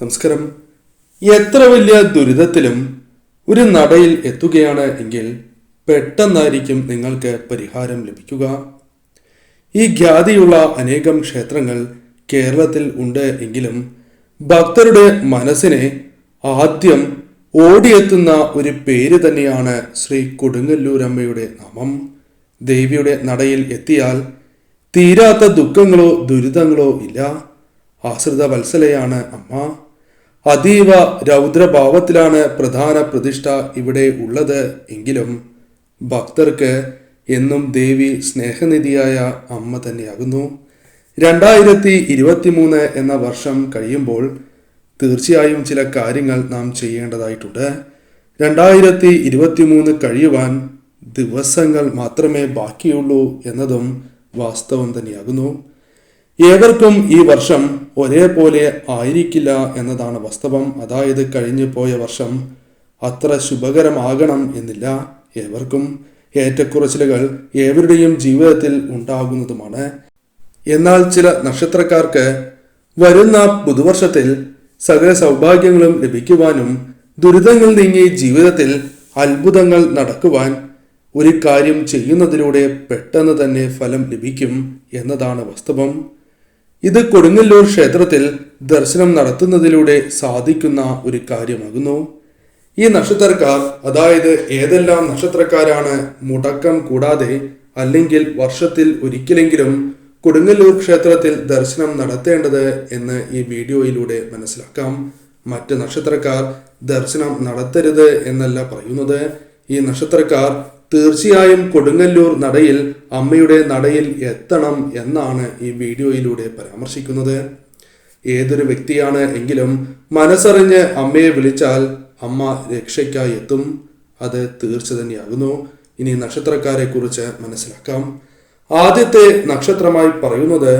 നമസ്കാരം. എത്ര വലിയ ദുരിതത്തിലും ഒരു നടയിൽ എത്തുകയാണ് എങ്കിൽ പെട്ടെന്നായിരിക്കും നിങ്ങൾക്ക് പരിഹാരം ലഭിക്കുക. ഈ ഖ്യാതിയുള്ള അനേകം ക്ഷേത്രങ്ങൾ കേരളത്തിൽ ഉണ്ട് എങ്കിലും ഭക്തരുടെ മനസ്സിനെ ആദ്യം ഓടിയെത്തുന്ന ഒരു പേര് തന്നെയാണ് ശ്രീ കൊടുങ്ങല്ലൂരമ്മയുടെ നാമം. ദേവിയുടെ നടയിൽ എത്തിയാൽ തീരാത്ത ദുഃഖങ്ങളോ ദുരിതങ്ങളോ ഇല്ല. ആശ്രിത വത്സലയാണ് അമ്മ. അതീവ രൗദ്രഭാവത്തിലാണ് പ്രധാന പ്രതിഷ്ഠ ഇവിടെ ഉള്ളത്. എങ്കിലും ഭക്തർക്ക് എന്നും ദേവി സ്നേഹനിധിയായ അമ്മ തന്നെയാകുന്നു. രണ്ടായിരത്തി ഇരുപത്തിമൂന്ന് എന്ന വർഷം കഴിയുമ്പോൾ തീർച്ചയായും ചില കാര്യങ്ങൾ നാം ചെയ്യേണ്ടതായിട്ടുണ്ട്. രണ്ടായിരത്തി ഇരുപത്തിമൂന്ന് കഴിയുവാൻ ദിവസങ്ങൾ മാത്രമേ ബാക്കിയുള്ളൂ എന്നതും വാസ്തവം തന്നെയാകുന്നു. ഏവർക്കും ഈ വർഷം ഒരേപോലെ ആയിരിക്കില്ല എന്നതാണ് വാസ്തവം. അതായത് കഴിഞ്ഞു പോയ വർഷം അത്ര ശുഭകരമാകണം എന്നില്ല ഏവർക്കും. ഏറ്റക്കുറച്ചിലുകൾ ഏവരുടെയും ജീവിതത്തിൽ ഉണ്ടാകുന്നതുമാണ്. എന്നാൽ ചില നക്ഷത്രക്കാർക്ക് വരുന്ന പുതുവർഷത്തിൽ സകല സൗഭാഗ്യങ്ങളും ലഭിക്കുവാനും ദുരിതങ്ങൾ നീങ്ങി ജീവിതത്തിൽ അത്ഭുതങ്ങൾ നടക്കുവാൻ ഒരു കാര്യം ചെയ്യുന്നതിലൂടെ പെട്ടെന്ന് തന്നെ ഫലം ലഭിക്കും എന്നതാണ് വാസ്തവം. ഇത് കൊടുങ്ങല്ലൂർ ക്ഷേത്രത്തിൽ ദർശനം നടത്തുന്നതിലൂടെ സാധിക്കുന്ന ഒരു കാര്യമാകുന്നു. ഈ നക്ഷത്രക്കാർ അതായത് ഏതെല്ലാം നക്ഷത്രക്കാരാണ് മുടക്കം കൂടാതെ അല്ലെങ്കിൽ വർഷത്തിൽ ഒരിക്കലെങ്കിലും കൊടുങ്ങല്ലൂർ ക്ഷേത്രത്തിൽ ദർശനം നടത്തേണ്ടത് എന്ന് ഈ വീഡിയോയിലൂടെ മനസ്സിലാക്കാം. മറ്റ് നക്ഷത്രക്കാർ ദർശനം നടത്തരുത് എന്നല്ല പറയുന്നത്. ഈ നക്ഷത്രക്കാർ തീർച്ചയായും കൊടുങ്ങല്ലൂർ നടയിൽ അമ്മയുടെ നടയിൽ എത്തണം എന്നാണ് ഈ വീഡിയോയിലൂടെ പരാമർശിക്കുന്നത്. ഏതൊരു വ്യക്തിയാണ് എങ്കിലും മനസ്സറിഞ്ഞ് അമ്മയെ വിളിച്ചാൽ അമ്മ രക്ഷയ്ക്കായി എത്തും. അത് തീർച്ച തന്നെയാകുന്നു. ഇനി നക്ഷത്രക്കാരെ കുറിച്ച് മനസ്സിലാക്കാം. ആദ്യത്തെ നക്ഷത്രമായി പറയുന്നത്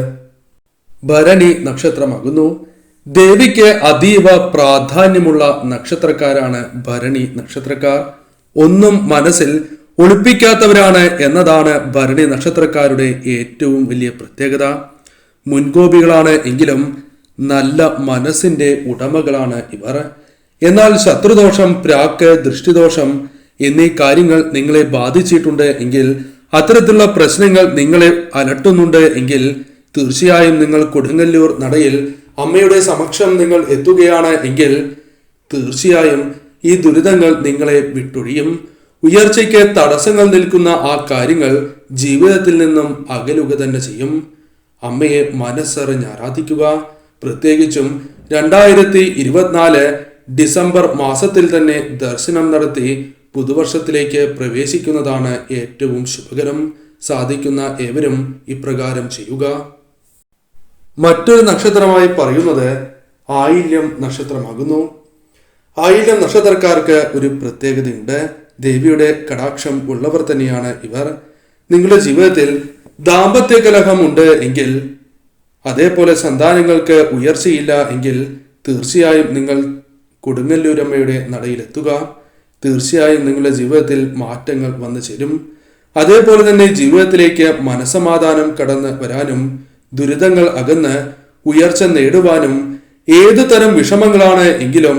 ഭരണി നക്ഷത്രമാകുന്നു. ദേവിക്ക് അതീവ പ്രാധാന്യമുള്ള നക്ഷത്രക്കാരാണ് ഭരണി നക്ഷത്രക്കാർ. ഒന്നും മനസ്സിൽ ഒളിപ്പിക്കാത്തവരാണ് എന്നതാണ് ഭരണി നക്ഷത്രക്കാരുടെ ഏറ്റവും വലിയ പ്രത്യേകത. മുൻകോപികളാണ് എങ്കിലും നല്ല മനസ്സിന്റെ ഉടമകളാണ് ഇവർ. എന്നാൽ ശത്രുദോഷം പ്രാക്ക് ദൃഷ്ടിദോഷം എന്നീ കാര്യങ്ങൾ നിങ്ങളെ ബാധിച്ചിട്ടുണ്ട് എങ്കിൽ അത്തരത്തിലുള്ള പ്രശ്നങ്ങൾ നിങ്ങളെ അലട്ടുന്നുണ്ട് എങ്കിൽ തീർച്ചയായും നിങ്ങൾ കൊടുങ്ങല്ലൂർ നടയിൽ അമ്മയുടെ സമക്ഷം നിങ്ങൾ എത്തുകയാണ് എങ്കിൽ തീർച്ചയായും ഈ ദുരിതങ്ങൾ നിങ്ങളെ വിട്ടൊഴിയും. ഉയർച്ചയ്ക്ക് തടസ്സങ്ങൾ നിൽക്കുന്ന ആ കാര്യങ്ങൾ ജീവിതത്തിൽ നിന്നും അകലുക തന്നെ ചെയ്യും. അമ്മയെ മനസ്സറിഞ്ഞ് ആരാധിക്കുക. പ്രത്യേകിച്ചും രണ്ടായിരത്തി ഇരുപത്തിനാല് ഡിസംബർ മാസത്തിൽ തന്നെ ദർശനം നടത്തി പുതുവർഷത്തിലേക്ക് പ്രവേശിക്കുന്നതാണ് ഏറ്റവും ശുഭകരം. സാധിക്കുന്ന ഏവരും ഇപ്രകാരം ചെയ്യുക. മറ്റൊരു നക്ഷത്രമായി പറയുന്നത് ആയില്യം നക്ഷത്രമാകുന്നു. ആയില്യം നക്ഷത്രക്കാർക്ക് ഒരു പ്രത്യേകതയുണ്ട്. ദേവിയുടെ കടാക്ഷം ഉള്ളവർ തന്നെയാണ് ഇവർ. നിങ്ങളുടെ ജീവിതത്തിൽ ദാമ്പത്യ കലഹം ഉണ്ട് എങ്കിൽ അതേപോലെ സന്താനങ്ങൾക്ക് ഉയർച്ചയില്ല എങ്കിൽ തീർച്ചയായും നിങ്ങൾ കൊടുങ്ങല്ലൂരമ്മയുടെ നടയിലെത്തുക. തീർച്ചയായും നിങ്ങളുടെ ജീവിതത്തിൽ മാറ്റങ്ങൾ വന്നു ചേരും. അതേപോലെ തന്നെ ജീവിതത്തിലേക്ക് മനസമാധാനം കടന്ന് വരാനും ദുരിതങ്ങൾ അകന്ന് ഉയർച്ച നേടുവാനും ഏതു തരം വിഷമങ്ങളാണ് എങ്കിലും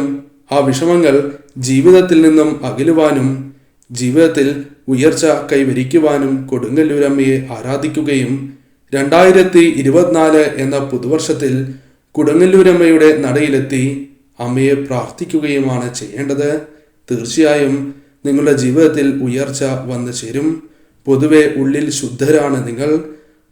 ആ വിഷമങ്ങൾ ജീവിതത്തിൽ നിന്നും അകലുവാനും ജീവിതത്തിൽ ഉയർച്ച കൈവരിക്കുവാനും കൊടുങ്ങല്ലൂരമ്മയെ ആരാധിക്കുകയും രണ്ടായിരത്തി ഇരുപത്തിനാല് എന്ന പുതുവർഷത്തിൽ കൊടുങ്ങല്ലൂരമ്മയുടെ നടയിലെത്തി അമ്മയെ പ്രാർത്ഥിക്കുകയുമാണ് ചെയ്യേണ്ടത്. തീർച്ചയായും നിങ്ങളുടെ ജീവിതത്തിൽ ഉയർച്ച വന്നു ചേരും. പൊതുവെ ഉള്ളിൽ ശുദ്ധരാണ് നിങ്ങൾ.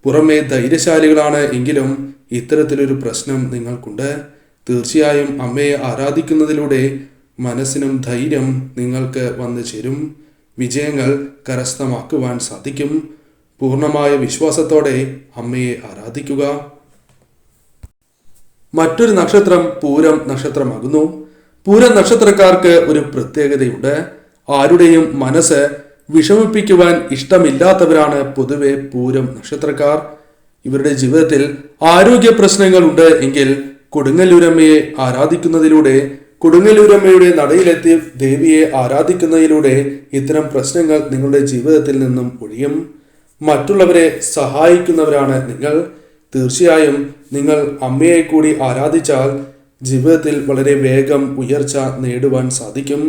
പുറമെ ധൈര്യശാലികളാണ് എങ്കിലും ഇത്തരത്തിലൊരു പ്രശ്നം നിങ്ങൾക്കുണ്ട്. തീർച്ചയായും അമ്മയെ ആരാധിക്കുന്നതിലൂടെ മനസ്സിനും ധൈര്യം നിങ്ങൾക്ക് വന്നു ചേരും. വിജയങ്ങൾ കരസ്ഥമാക്കുവാൻ സാധിക്കും. പൂർണമായ വിശ്വാസത്തോടെ അമ്മയെ ആരാധിക്കുക. മറ്റൊരു നക്ഷത്രം പൂരം നക്ഷത്രമാകുന്നു. പൂരം നക്ഷത്രക്കാർക്ക് ഒരു പ്രത്യേകതയുണ്ട്. ആരുടെയും മനസ്സ് വിഷമിപ്പിക്കുവാൻ ഇഷ്ടമില്ലാത്തവരാണ് പൊതുവെ പൂരം നക്ഷത്രക്കാർ. ഇവരുടെ ജീവിതത്തിൽ ആരോഗ്യ പ്രശ്നങ്ങൾ ഉണ്ട് എങ്കിൽ കൊടുങ്ങല്ലൂരമ്മയെ ആരാധിക്കുന്നതിലൂടെ കൊടുങ്ങല്ലൂരമ്മയുടെ നടയിലെത്തി ദേവിയെ ആരാധിക്കുന്നതിലൂടെ ഇത്തരം പ്രശ്നങ്ങൾ നിങ്ങളുടെ ജീവിതത്തിൽ നിന്നും ഒഴിയും. മറ്റുള്ളവരെ സഹായിക്കുന്നവരാണ് നിങ്ങൾ. തീർച്ചയായും നിങ്ങൾ അമ്മയെ കൂടി ആരാധിച്ചാൽ ജീവിതത്തിൽ വളരെ വേഗം ഉയർച്ച നേടുവാൻ സാധിക്കും.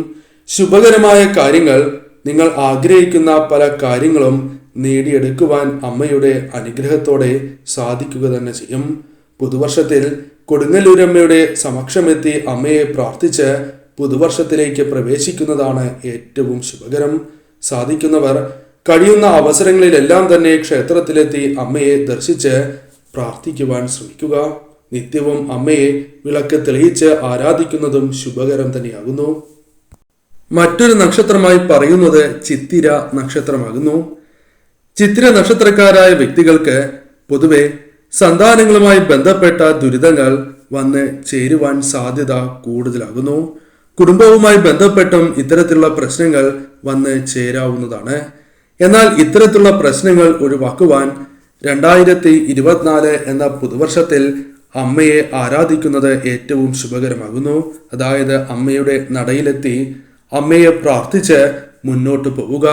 ശുഭകരമായ കാര്യങ്ങൾ നിങ്ങൾ ആഗ്രഹിക്കുന്ന പല കാര്യങ്ങളും നേടിയെടുക്കുവാൻ അമ്മയുടെ അനുഗ്രഹത്തോടെ സാധിക്കുക തന്നെ ചെയ്യും. പുതുവർഷത്തിൽ കൊടുങ്ങല്ലൂരമ്മയുടെ സമക്ഷമെത്തി അമ്മയെ പ്രാർത്ഥിച്ച് പുതുവർഷത്തിലേക്ക് പ്രവേശിക്കുന്നതാണ് ഏറ്റവും ശുഭകരം. സാധിക്കുന്നവർ കഴിയുന്ന അവസരങ്ങളിലെല്ലാം തന്നെ ക്ഷേത്രത്തിലെത്തി അമ്മയെ ദർശിച്ച് പ്രാർത്ഥിക്കുവാൻ ശ്രമിക്കുക. നിത്യവും അമ്മയെ വിളക്ക് തെളിയിച്ച് ആരാധിക്കുന്നതും ശുഭകരം തന്നെയാകുന്നു. മറ്റൊരു നക്ഷത്രമായി പറയുന്നത് ചിത്തിര നക്ഷത്രമാകുന്നു. ചിത്തിര നക്ഷത്രക്കാരായ വ്യക്തികൾക്ക് പൊതുവെ സന്താനങ്ങളുമായി ബന്ധപ്പെട്ട ദുരിതങ്ങൾ വന്ന് ചേരുവാൻ സാധ്യത കൂടുതലാകുന്നു. കുടുംബവുമായി ബന്ധപ്പെട്ടും ഇത്തരത്തിലുള്ള പ്രശ്നങ്ങൾ വന്ന് ചേരാവുന്നതാണ്. എന്നാൽ ഇത്തരത്തിലുള്ള പ്രശ്നങ്ങൾ ഒഴിവാക്കുവാൻ രണ്ടായിരത്തി ഇരുപത്തിനാല് എന്ന പുതുവർഷത്തിൽ അമ്മയെ ആരാധിക്കുന്നത് ഏറ്റവും ശുഭകരമാകുന്നു. അതായത് അമ്മയുടെ നടയിലെത്തി അമ്മയെ പ്രാർത്ഥിച്ച് മുന്നോട്ട് പോവുക.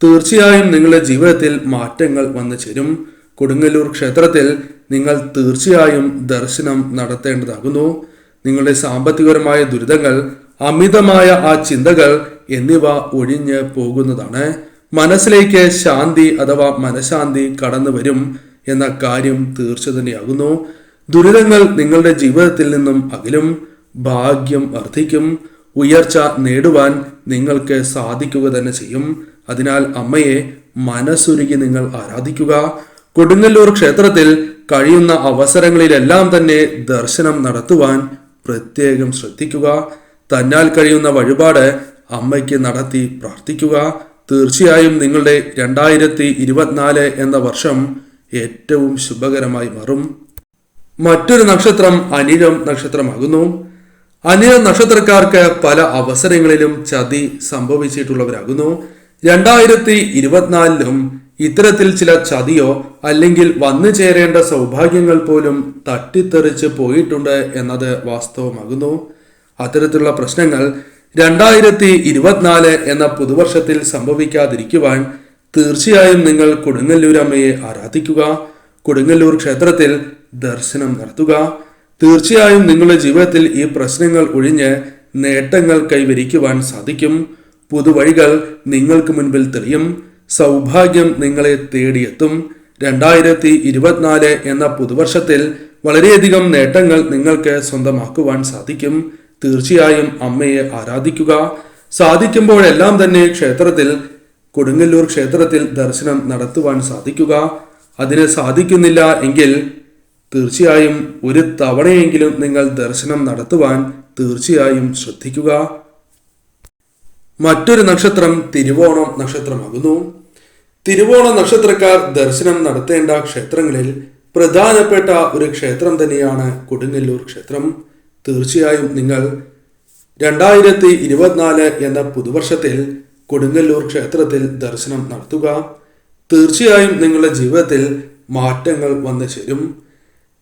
തീർച്ചയായും നിങ്ങളുടെ ജീവിതത്തിൽ മാറ്റങ്ങൾ വന്നു ചേരും. കൊടുങ്ങല്ലൂർ ക്ഷേത്രത്തിൽ നിങ്ങൾ തീർച്ചയായും ദർശനം നടത്തേണ്ടതാകുന്നു. നിങ്ങളുടെ സാമ്പത്തികപരമായ ദുരിതങ്ങൾ അമിതമായ ആ ചിന്തകൾ എന്നിവ ഒഴിഞ്ഞ് പോകുന്നതാണ്. മനസ്സിലേക്ക് ശാന്തി അഥവാ മനഃശാന്തി കടന്നു വരും എന്ന കാര്യം തീർച്ച തന്നെയാകുന്നു. ദുരിതങ്ങൾ നിങ്ങളുടെ ജീവിതത്തിൽ നിന്നും അകലും ഭാഗ്യം വർദ്ധിക്കും. ഉയർച്ച നേടുവാൻ നിങ്ങൾക്ക് സാധിക്കുക തന്നെ ചെയ്യും. അതിനാൽ അമ്മയെ മനസ്സുരുകി നിങ്ങൾ ആരാധിക്കുക. കൊടുങ്ങല്ലൂർ ക്ഷേത്രത്തിൽ കഴിയുന്ന അവസരങ്ങളിലെല്ലാം തന്നെ ദർശനം നടത്തുവാൻ പ്രത്യേകം ശ്രദ്ധിക്കുക. തന്നാൽ കഴിയുന്ന വഴിപാട് അമ്മയ്ക്ക് നടത്തി പ്രാർത്ഥിക്കുക. തീർച്ചയായും നിങ്ങളുടെ രണ്ടായിരത്തി ഇരുപത്തിനാല് എന്ന വർഷം ഏറ്റവും ശുഭകരമായി മാറും. മറ്റൊരു നക്ഷത്രം അനിഴം നക്ഷത്രമാകുന്നു. അനിഴം നക്ഷത്രക്കാർക്ക് പല അവസരങ്ങളിലും ചതി സംഭവിച്ചിട്ടുള്ളവരാകുന്നു. രണ്ടായിരത്തി ഇരുപത്തിനാലിലും ഇത്തരത്തിൽ ചില ചതിയോ അല്ലെങ്കിൽ വന്നു ചേരേണ്ട സൗഭാഗ്യങ്ങൾ പോലും തട്ടിത്തെറിച്ച് പോയിട്ടുണ്ട് എന്നത് വാസ്തവമാകുന്നു. അത്തരത്തിലുള്ള പ്രശ്നങ്ങൾ രണ്ടായിരത്തി ഇരുപത്തിനാല് എന്ന പുതുവർഷത്തിൽ സംഭവിക്കാതിരിക്കുവാൻ തീർച്ചയായും നിങ്ങൾ കൊടുങ്ങല്ലൂരമ്മയെ ആരാധിക്കുക കൊടുങ്ങല്ലൂർ ക്ഷേത്രത്തിൽ ദർശനം നടത്തുക. തീർച്ചയായും നിങ്ങളുടെ ജീവിതത്തിൽ ഈ പ്രശ്നങ്ങൾ ഒഴിഞ്ഞ് നേട്ടങ്ങൾ കൈവരിക്കുവാൻ സാധിക്കും. പുതുവഴികൾ നിങ്ങൾക്ക് മുൻപിൽ തെളിയും. സൗഭാഗ്യം നിങ്ങളെ തേടിയെത്തും. രണ്ടായിരത്തി ഇരുപത്തിനാല് എന്ന പുതുവർഷത്തിൽ വളരെയധികം നേട്ടങ്ങൾ നിങ്ങൾക്ക് സ്വന്തമാക്കുവാൻ സാധിക്കും. തീർച്ചയായും അമ്മയെ ആരാധിക്കുക. സാധിക്കുമ്പോഴെല്ലാം തന്നെ ക്ഷേത്രത്തിൽ കൊടുങ്ങല്ലൂർ ക്ഷേത്രത്തിൽ ദർശനം നടത്തുവാൻ സാധിക്കുക. അതിന് സാധിക്കുന്നില്ല എങ്കിൽ തീർച്ചയായും ഒരു തവണയെങ്കിലും നിങ്ങൾ ദർശനം നടത്തുവാൻ തീർച്ചയായും ശ്രദ്ധിക്കുക. മറ്റൊരു നക്ഷത്രം തിരുവോണം നക്ഷത്രമാകുന്നു. തിരുവോണ നക്ഷത്രക്കാർ ദർശനം നടത്തേണ്ട ക്ഷേത്രങ്ങളിൽ പ്രധാനപ്പെട്ട ഒരു ക്ഷേത്രം തന്നെയാണ് കൊടുങ്ങല്ലൂർ ക്ഷേത്രം. തീർച്ചയായും നിങ്ങൾ രണ്ടായിരത്തി ഇരുപത്തിനാല് എന്ന പുതുവർഷത്തിൽ കൊടുങ്ങല്ലൂർ ക്ഷേത്രത്തിൽ ദർശനം നടത്തുക. തീർച്ചയായും നിങ്ങളുടെ ജീവിതത്തിൽ മാറ്റങ്ങൾ വന്നു ചേരും.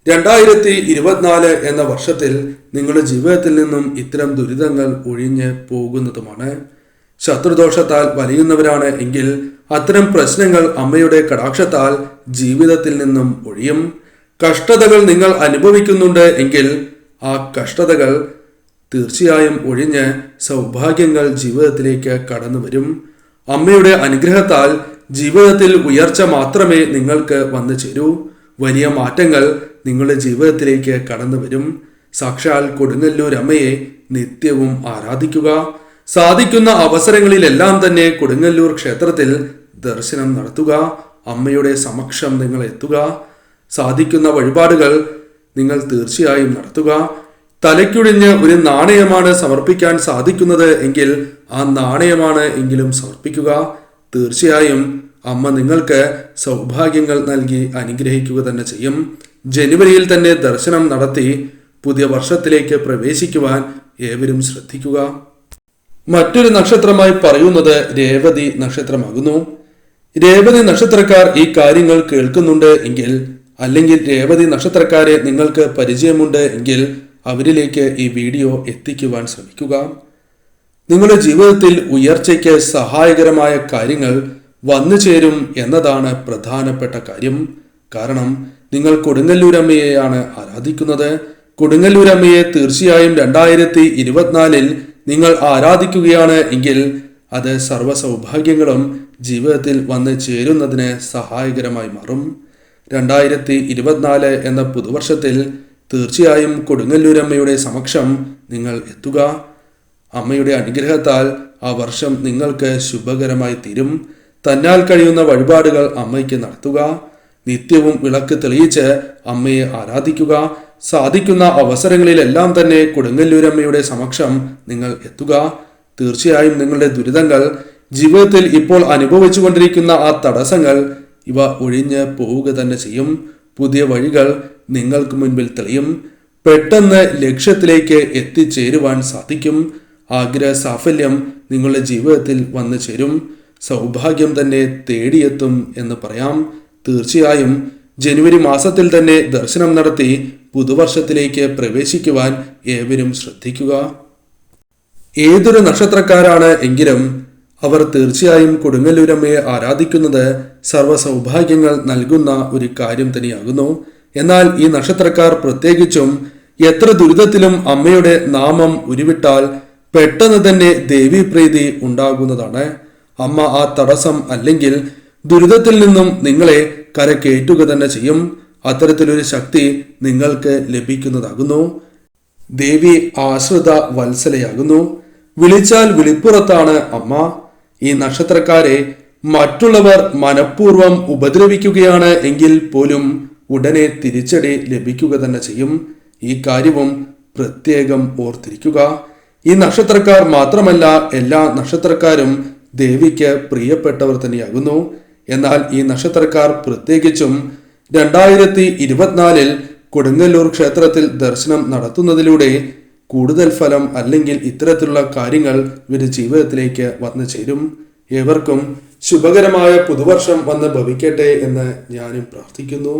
രണ്ടായിരത്തി ഇരുപത്തിനാല് എന്ന വർഷത്തിൽ നിങ്ങളുടെ ജീവിതത്തിൽ നിന്നും ഇത്തരം ദുരിതങ്ങൾ ഒഴിഞ്ഞ് പോകുന്നതുമാണ്. ശത്രുദോഷത്താൽ വലിയുന്നവരാണ് എങ്കിൽ അത്തരം പ്രശ്നങ്ങൾ അമ്മയുടെ കടാക്ഷത്താൽ ജീവിതത്തിൽ നിന്നും ഒഴിയും. കഷ്ടതകൾ നിങ്ങൾ അനുഭവിക്കുന്നുണ്ട് എങ്കിൽ ആ കഷ്ടതകൾ തീർച്ചയായും ഒഴിഞ്ഞ് സൗഭാഗ്യങ്ങൾ ജീവിതത്തിലേക്ക് കടന്നു വരും. അമ്മയുടെ അനുഗ്രഹത്താൽ ജീവിതത്തിൽ ഉയർച്ച മാത്രമേ നിങ്ങൾക്ക് വന്നു ചേരൂ. വലിയ മാറ്റങ്ങൾ നിങ്ങളുടെ ജീവിതത്തിലേക്ക് കടന്നു വരും. സാക്ഷാൽ കൊടുങ്ങല്ലൂർ അമ്മയെ നിത്യവും ആരാധിക്കുക. സാധിക്കുന്ന അവസരങ്ങളിലെല്ലാം തന്നെ കൊടുങ്ങല്ലൂർ ക്ഷേത്രത്തിൽ ദർശനം നടത്തുക അമ്മയുടെ സമക്ഷം നിങ്ങൾ എത്തുക സാധിക്കുന്ന വഴിപാടുകൾ നിങ്ങൾ തീർച്ചയായും നടത്തുക. തലയ്ക്കുഴിഞ്ഞ് ഒരു നാണയമാണ് സമർപ്പിക്കാൻ സാധിക്കുന്നത് എങ്കിൽ ആ നാണയമാണ് എങ്കിലും സമർപ്പിക്കുക. തീർച്ചയായും അമ്മ നിങ്ങൾക്ക് സൗഭാഗ്യങ്ങൾ നൽകി അനുഗ്രഹിക്കുക തന്നെ ചെയ്യും. ജനുവരിയിൽ തന്നെ ദർശനം നടത്തി പുതിയ വർഷത്തിലേക്ക് പ്രവേശിക്കുവാൻ ഏവരും ശ്രദ്ധിക്കുക. മറ്റൊരു നക്ഷത്രമായി പറയുന്നത് രേവതി നക്ഷത്രമാകുന്നു. രേവതി നക്ഷത്രക്കാർ ഈ കാര്യങ്ങൾ കേൾക്കുന്നുണ്ട് എങ്കിൽ അല്ലെങ്കിൽ രേവതി നക്ഷത്രക്കാരെ നിങ്ങൾക്ക് പരിചയമുണ്ട് എങ്കിൽ അവരിലേക്ക് ഈ വീഡിയോ എത്തിക്കുവാൻ ശ്രമിക്കുക. നിങ്ങളുടെ ജീവിതത്തിൽ ഉയർച്ചയ്ക്ക് സഹായകരമായ കാര്യങ്ങൾ വന്നു ചേരും എന്നതാണ് പ്രധാനപ്പെട്ട കാര്യം. കാരണം നിങ്ങൾ കൊടുങ്ങല്ലൂരമ്മയെയാണ് ആരാധിക്കുന്നത്. കൊടുങ്ങല്ലൂരമ്മയെ തീർച്ചയായും രണ്ടായിരത്തി ഇരുപത്തിനാലിൽ നിങ്ങൾ ആരാധിക്കുകയാണ് എങ്കിൽ അത് സർവ സൗഭാഗ്യങ്ങളും ജീവിതത്തിൽ വന്ന് ചേരുന്നതിന് സഹായകരമായി മാറും. രണ്ടായിരത്തി ഇരുപത്തിനാല് എന്ന പുതുവർഷത്തിൽ തീർച്ചയായും കൊടുങ്ങല്ലൂരമ്മയുടെ സമക്ഷം നിങ്ങൾ എത്തുക. അമ്മയുടെ അനുഗ്രഹത്താൽ ആ വർഷം നിങ്ങൾക്ക് ശുഭകരമായി തീരും. തന്നാൽ കഴിയുന്ന വഴിപാടുകൾ അമ്മയ്ക്ക് നടത്തുക. നിത്യവും വിളക്ക് തെളിയിച്ച് അമ്മയെ ആരാധിക്കുക. സാധിക്കുന്ന അവസരങ്ങളിലെല്ലാം തന്നെ കൊടുങ്ങല്ലൂരമ്മയുടെ സമക്ഷം നിങ്ങൾ എത്തുക. തീർച്ചയായും നിങ്ങളുടെ ദുരിതങ്ങൾ ജീവിതത്തിൽ ഇപ്പോൾ അനുഭവിച്ചുകൊണ്ടിരിക്കുന്ന ആ തടസ്സങ്ങൾ ഇവ ഒഴിഞ്ഞ് പോവുക തന്നെ ചെയ്യും. പുതിയ വഴികൾ നിങ്ങൾക്ക് മുൻപിൽ തെളിയും. പെട്ടെന്ന് ലക്ഷ്യത്തിലേക്ക് എത്തിച്ചേരുവാൻ സാധിക്കും. ആഗ്രഹ സാഫല്യം നിങ്ങളുടെ ജീവിതത്തിൽ വന്നു ചേരും. സൗഭാഗ്യം തന്നെ തേടിയെത്തും എന്ന് പറയാം. തീർച്ചയായും ജനുവരി മാസത്തിൽ തന്നെ ദർശനം നടത്തി പുതുവർഷത്തിലേക്ക് പ്രവേശിക്കുവാൻ ഏവരും ശ്രദ്ധിക്കുക. ഏതൊരു നക്ഷത്രക്കാരാണ് എങ്കിലും അവർ തീർച്ചയായും കൊടുങ്ങല്ലൂരമ്മയെ ആരാധിക്കുന്നത് സർവ സൗഭാഗ്യങ്ങൾ നൽകുന്ന ഒരു കാര്യം തന്നെയാകുന്നു. എന്നാൽ ഈ നക്ഷത്രക്കാർ പ്രത്യേകിച്ചും എത്ര ദുരിതത്തിലും അമ്മയുടെ നാമം ഉരുവിട്ടാൽ പെട്ടെന്ന് തന്നെ ദേവീപ്രീതി ഉണ്ടാകുന്നതാണ്. അമ്മ ആ തടസ്സം അല്ലെങ്കിൽ ദുരിതത്തിൽ നിന്നും നിങ്ങളെ കരക്കേറ്റുക തന്നെ ചെയ്യും. അത്തരത്തിലൊരു ശക്തി നിങ്ങൾക്ക് ലഭിക്കുന്നതാകുന്നു. ദേവി ആശ്രിത വത്സലയാകുന്നു. വിളിച്ചാൽ വിളിപ്പുറത്താണ് അമ്മ. ഈ നക്ഷത്രക്കാരെ മറ്റുള്ളവർ മനഃപൂർവം ഉപദ്രവിക്കുകയാണ് എങ്കിൽ പോലും ഉടനെ തിരിച്ചടി ലഭിക്കുക തന്നെ ചെയ്യും. ഈ കാര്യവും പ്രത്യേകം ഓർത്തിരിക്കുക. ഈ നക്ഷത്രക്കാർ മാത്രമല്ല എല്ലാ നക്ഷത്രക്കാരും ദേവിക്ക് പ്രിയപ്പെട്ടവർ തന്നെയാകുന്നു. എന്നാൽ ഈ നക്ഷത്രക്കാർ പ്രത്യേകിച്ചും രണ്ടായിരത്തി ഇരുപത്തിനാലിൽ കൊടുങ്ങല്ലൂർ ക്ഷേത്രത്തിൽ ദർശനം നടത്തുന്നതിലൂടെ കൂടുതൽ ഫലം അല്ലെങ്കിൽ ഇത്തരത്തിലുള്ള കാര്യങ്ങൾ ഇവരുടെ ജീവിതത്തിലേക്ക് വന്നു ചേരും. ഏവർക്കും ശുഭകരമായ പുതുവർഷം വന്ന് ഭവിക്കട്ടെ എന്ന് ഞാനും പ്രാർത്ഥിക്കുന്നു.